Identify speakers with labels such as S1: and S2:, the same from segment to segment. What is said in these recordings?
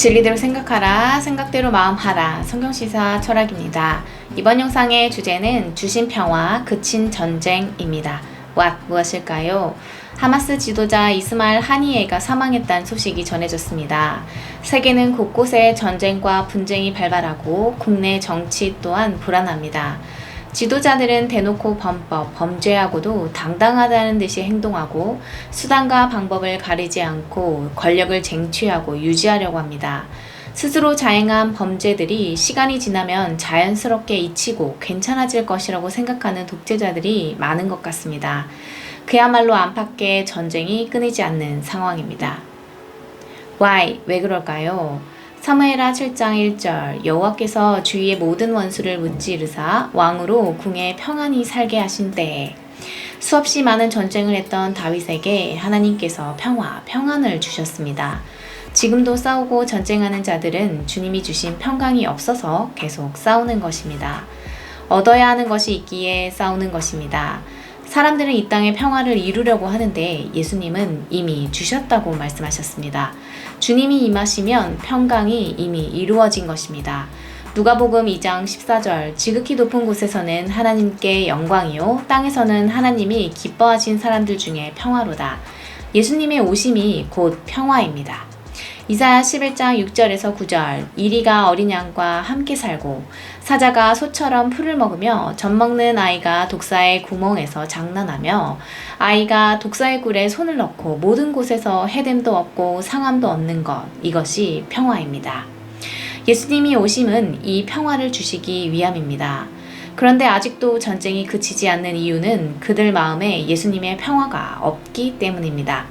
S1: 진리대로 생각하라, 생각대로 마음하라. 성경시사 철학입니다. 이번 영상의 주제는 주신 평화, 그친 전쟁입니다. What 무엇일까요? 하마스 지도자 이스마일 하니에가 사망했다는 소식이 전해졌습니다. 세계는 곳곳에 전쟁과 분쟁이 발발하고 국내 정치 또한 불안합니다. 지도자들은 대놓고 범법, 범죄하고도 당당하다는 듯이 행동하고 수단과 방법을 가리지 않고 권력을 쟁취하고 유지하려고 합니다. 스스로 자행한 범죄들이 시간이 지나면 자연스럽게 잊히고 괜찮아질 것이라고 생각하는 독재자들이 많은 것 같습니다. 그야말로 안팎의 전쟁이 끊이지 않는 상황입니다. Why? 왜 그럴까요? 사무엘하 7장 1절 여호와께서 주위의 모든 원수를 무찌르사 왕으로 궁에 평안히 살게 하신 때에 수없이 많은 전쟁을 했던 다윗에게 하나님께서 평화, 평안을 주셨습니다. 지금도 싸우고 전쟁하는 자들은 주님이 주신 평강이 없어서 계속 싸우는 것입니다. 얻어야 하는 것이 있기에 싸우는 것입니다. 사람들은 이 땅에 평화를 이루려고 하는데 예수님은 이미 주셨다고 말씀하셨습니다. 주님이 임하시면 평강이 이미 이루어진 것입니다. 누가복음 2장 14절 지극히 높은 곳에서는 하나님께 영광이요 땅에서는 하나님이 기뻐하신 사람들 중에 평화로다. 예수님의 오심이 곧 평화입니다. 이사야 11장 6절에서 9절 이리가 어린 양과 함께 살고 사자가 소처럼 풀을 먹으며 젖 먹는 아이가 독사의 구멍에서 장난하며 아이가 독사의 굴에 손을 넣고 모든 곳에서 해됨도 없고 상함도 없는 것 이것이 평화입니다. 예수님이 오심은 이 평화를 주시기 위함입니다. 그런데 아직도 전쟁이 그치지 않는 이유는 그들 마음에 예수님의 평화가 없기 때문입니다.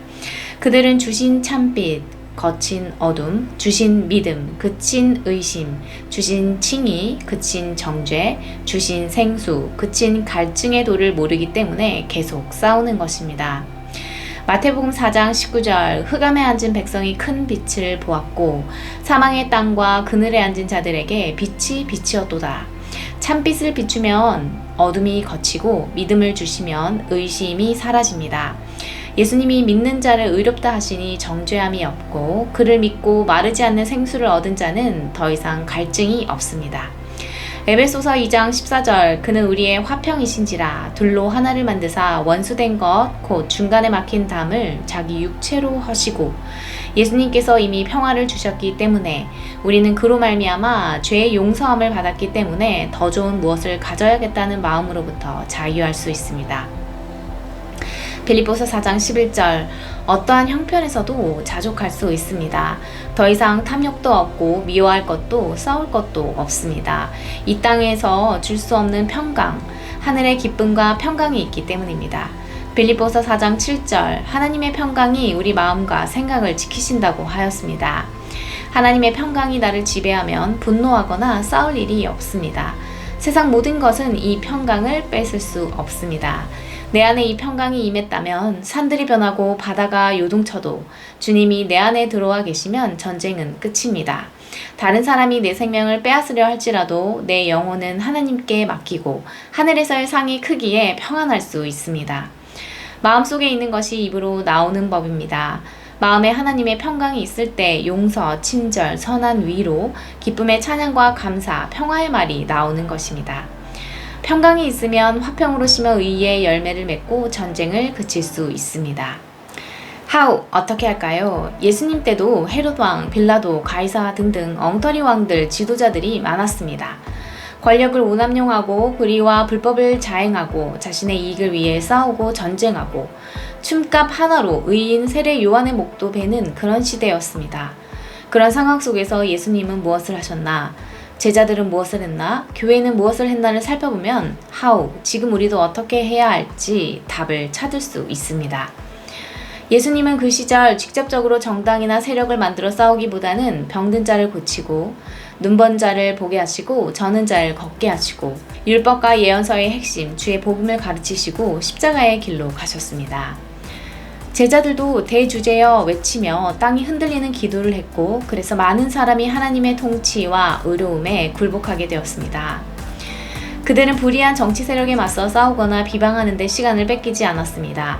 S1: 그들은 주신 참빛, 거친 어둠, 주신 믿음, 그친 의심, 주신 칭의, 그친 정죄, 주신 생수, 그친 갈증의 도를 모르기 때문에 계속 싸우는 것입니다. 마태복음 4장 19절 흑암에 앉은 백성이 큰 빛을 보았고 사망의 땅과 그늘에 앉은 자들에게 빛이 빛이었도다. 참빛을 비추면 어둠이 거치고 믿음을 주시면 의심이 사라집니다. 예수님이 믿는 자를 의롭다 하시니 정죄함이 없고 그를 믿고 마르지 않는 생수를 얻은 자는 더 이상 갈증이 없습니다. 에베소서 2장 14절 그는 우리의 화평이신지라 둘로 하나를 만드사 원수된 것 곧 중간에 막힌 담을 자기 육체로 하시고 예수님께서 이미 평화를 주셨기 때문에 우리는 그로 말미암아 죄의 용서함을 받았기 때문에 더 좋은 무엇을 가져야겠다는 마음으로부터 자유할 수 있습니다. 빌립보서 4장 11절 어떠한 형편에서도 자족할 수 있습니다. 더 이상 탐욕도 없고 미워할 것도 싸울 것도 없습니다. 이 땅에서 줄 수 없는 평강, 하늘의 기쁨과 평강이 있기 때문입니다. 빌립보서 4장 7절 하나님의 평강이 우리 마음과 생각을 지키신다고 하였습니다. 하나님의 평강이 나를 지배하면 분노하거나 싸울 일이 없습니다. 세상 모든 것은 이 평강을 뺏을 수 없습니다. 내 안에 이 평강이 임했다면 산들이 변하고 바다가 요동쳐도 주님이 내 안에 들어와 계시면 전쟁은 끝입니다. 다른 사람이 내 생명을 빼앗으려 할지라도 내 영혼은 하나님께 맡기고 하늘에서의 상이 크기에 평안할 수 있습니다. 마음속에 있는 것이 입으로 나오는 법입니다. 마음에 하나님의 평강이 있을 때 용서, 친절, 선한 위로, 기쁨의 찬양과 감사, 평화의 말이 나오는 것입니다. 평강이 있으면 화평으로 심어 의의 열매를 맺고 전쟁을 그칠 수 있습니다. How 어떻게 할까요? 예수님 때도 헤롯 왕, 빌라도, 가이사 등등 엉터리 왕들, 지도자들이 많았습니다. 권력을 오남용하고 불의와 불법을 자행하고 자신의 이익을 위해 싸우고 전쟁하고 춤값 하나로 의인 세례 요한의 목도 베는 그런 시대였습니다. 그런 상황 속에서 예수님은 무엇을 하셨나? 제자들은 무엇을 했나? 교회는 무엇을 했나를 살펴보면 how, 지금 우리도 어떻게 해야 할지 답을 찾을 수 있습니다. 예수님은 그 시절 직접적으로 정당이나 세력을 만들어 싸우기보다는 병든 자를 고치고 눈번 자를 보게 하시고 저는 자를 걷게 하시고 율법과 예언서의 핵심 주의 복음을 가르치시고 십자가의 길로 가셨습니다. 제자들도 대주제여 외치며 땅이 흔들리는 기도를 했고 그래서 많은 사람이 하나님의 통치와 의로움에 굴복하게 되었습니다. 그들은 불의한 정치 세력에 맞서 싸우거나 비방하는 데 시간을 뺏기지 않았습니다.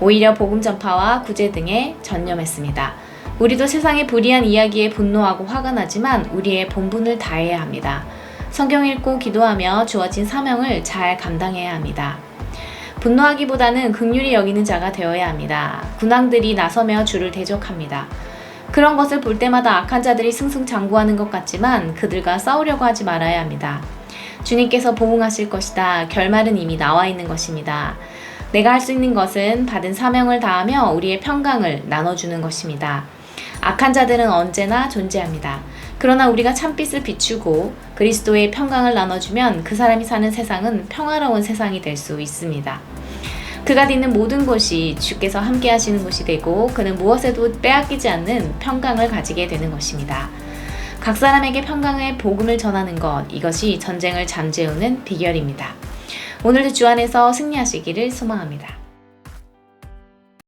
S1: 오히려 복음 전파와 구제 등에 전념했습니다. 우리도 세상의 불이한 이야기에 분노하고 화가 나지만 우리의 본분을 다해야 합니다. 성경 읽고 기도하며 주어진 사명을 잘 감당해야 합니다. 분노하기보다는 극률이 여기는 자가 되어야 합니다. 군왕들이 나서며 주를 대적합니다. 그런 것을 볼 때마다 악한 자들이 승승장구하는 것 같지만 그들과 싸우려고 하지 말아야 합니다. 주님께서 보응하실 것이다. 결말은 이미 나와 있는 것입니다. 내가 할 수 있는 것은 받은 사명을 다하며 우리의 평강을 나눠주는 것입니다. 악한 자들은 언제나 존재합니다. 그러나 우리가 참빛을 비추고 그리스도의 평강을 나눠주면 그 사람이 사는 세상은 평화로운 세상이 될 수 있습니다. 그가 있는 모든 곳이 주께서 함께 하시는 곳이 되고 그는 무엇에도 빼앗기지 않는 평강을 가지게 되는 것입니다. 각 사람에게 평강의 복음을 전하는 것, 이것이 전쟁을 잠재우는 비결입니다. 오늘도 주 안에서 승리하시기를 소망합니다.